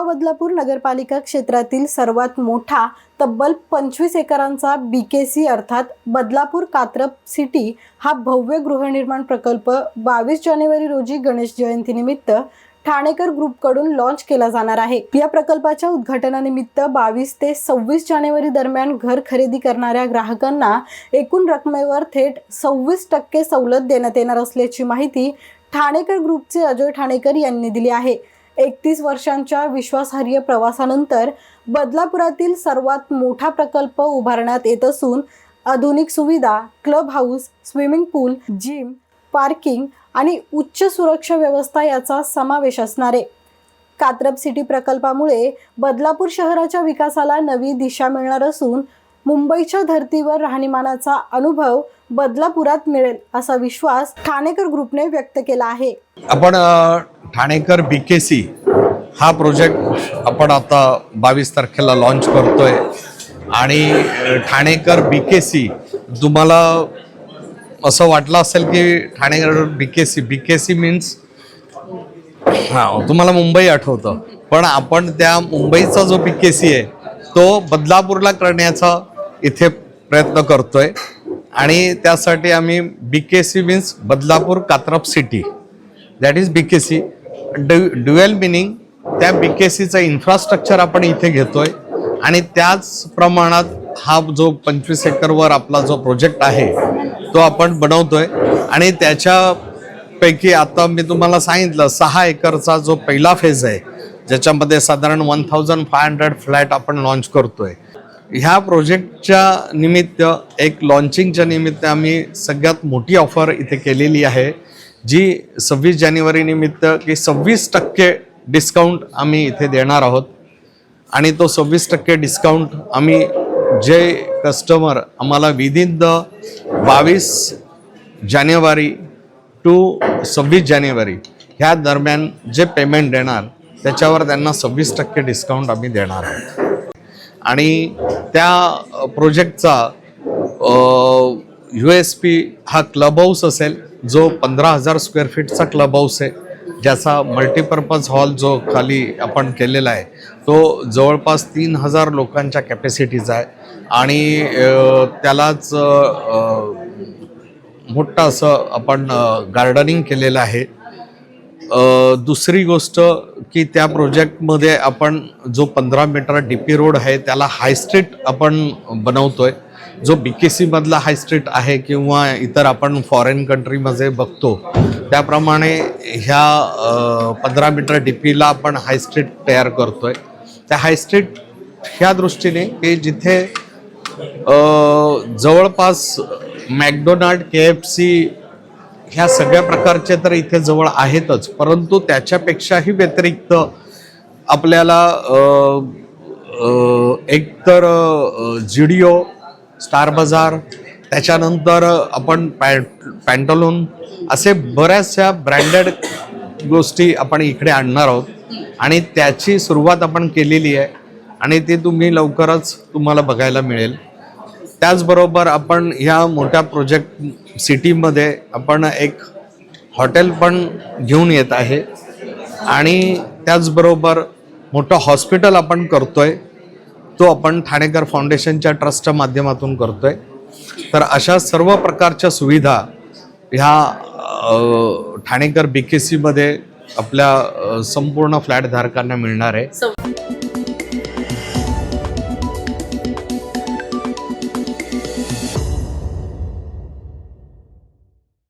बदलापूर नगरपालिका क्षेत्रातील सर्वात मोठा तब्बल पंचवीस एकरांचा बी के सी अर्थात बदलापूर कात्रप सिटी हा भव्य गृहनिर्माण प्रकल्प बावीस जानेवारी रोजी गणेश जयंतीनिमित्त ठाणेकर ग्रुपकडून लॉन्च केला जाणार आहे. या प्रकल्पाच्या उद्घाटनानिमित्त बावीस ते सव्वीस जानेवारी दरम्यान घर खरेदी करणाऱ्या ग्राहकांना एकूण रकमेवर थेट सव्वीस टक्के सवलत देण्यात येणार असल्याची माहिती ठाणेकर ग्रुपचे अजय ठाणेकर यांनी दिली आहे. एकतीस वर्षांच्या विश्वासार्ह प्रवासानंतर बदलापुरातील सर्वात मोठा प्रकल्प उभारण्यात येत असून आधुनिक सुविधा club house swimming pool gym parking आणि उच्च सुरक्षा व्यवस्था याचा समावेश असणार. आहे कात्रप सिटी प्रकल्पामुळे बदलापूर शहराच्या विकासाला नवी दिशा मिळणार असून मुंबईच्या धर्तीवर राहणीमानाचा अनुभव बदलापुरात मिळेल असा विश्वास ठाणेकर ग्रुपने व्यक्त केला आहे. आपण ठाणेकर बी के सी हा प्रोजेक्ट आपण आता बावीस तारखेला लॉन्च करतोय. आणि ठाणेकर बी के सी तुम्हाला असं वाटलं असेल की Thanekar B K C B K C means हां तुम्हाला मुंबई आठवतं. पण आपण त्या मुंबईचा जो बी के सी आहे तो बदलापूरला करण्याचा इथे प्रयत्न करतोय. आणि त्यासाठी आम्ही B K C means Badlapur Katrap city that is B K C dual meaning त्या बी के सीचं इन्फ्रास्ट्रक्चर आपण इथे घेतोय. आणि त्याच प्रमाणात हा जो पंचवीस एकरवर आपला जो प्रोजेक्ट आहे तो आपण बनवतोय. आणि त्याच्यापैकी आता मी तुम्हाला सांगितलं सहा एकरचा जो पहिला फेज आहे ज्याच्यामध्ये साधारण one thousand five hundred flat आपण लॉन्च करतोय. ह्या प्रोजेक्टच्या निमित्त एक लॉन्चिंगच्या निमित्त आम्ही सगळ्यात मोठी ऑफर इथे केलेली आहे. जी सव्वीस जानेवारी निमित्त की सव्वीस टक्के डिस्काउंट आम्ही इथे देणार आहोत. आणि तो सव्वीस टक्के डिस्काउंट आम्ही जे कस्टमर आम्हाला विदिन द बावीस जानेवारी टू सव्वीस जानेवारी ह्या दरम्यान जे पेमेंट देणार त्याच्यावर त्यांना सव्वीस टक्के डिस्काउंट आम्ही देणार आहोत. आणि त्या प्रोजेक्टचा यू एस पी हा क्लब हाऊस असेल जो पंधरा हजार स्क्वेअर फीटचा क्लब हाऊस आहे ज्याचा मल्टीपर्पज हॉल जो खाली आपण केलेला आहे तो जवळपास तीन हजार लोकांच्या कॅपॅसिटीचा आहे. आणि त्यालाच मोठं असं आपण गार्डनिंग केलेलं आहे. दुसरी गोष्ट की त्या प्रोजेक्टमध्ये आपण जो पंधरा मीटर डी पी रोड आहे त्याला हाय स्ट्रीट आपण बनवतोय. जो बी के सीमधला हाय स्ट्रीट आहे किंवा इतर आपण फॉरेन कंट्रीमध्ये बघतो त्याप्रमाणे ह्या पंधरा मीटर डी पीला आपण हाय स्ट्रीट तयार करतोय. त्या हाय स्ट्रीट ह्या दृष्टीने की जिथे जवळपास मॅकडोनाल्ड के एफ सी ह्या सगळ्या प्रकारचे तर इथे जवळ आहेतच परंतु त्याच्यापेक्षाही व्यतिरिक्त आपल्याला एकतर जिडिओ स्टार बाजार त्याच्यानंतर आपण पॅ पॅन्टलून असे बऱ्याचशा ब्रँडेड गोष्टी आपण इकडे आणणार आहोत. आणि त्याची सुरुवात आपण केलेली आहे आणि ती तुम्ही लवकरच तुम्हाला बघायला मिळेल. त्याचबरोबर आपण ह्या मोठ्या प्रोजेक्ट सिटीमध्ये आपण एक हॉटेल पण घेऊन येत आहे. आणि त्याचबरोबर मोठं हॉस्पिटल आपण करतोय तो आपण ठाणेकर फाउंडेशनच्या ट्रस्टच्या माध्यमातून करतोय. तर अशा सर्व प्रकारच्या सुविधा ह्या ठाणेकर बी के सीमध्ये आपल्या संपूर्ण फ्लॅट धारकांना मिळणार आहे.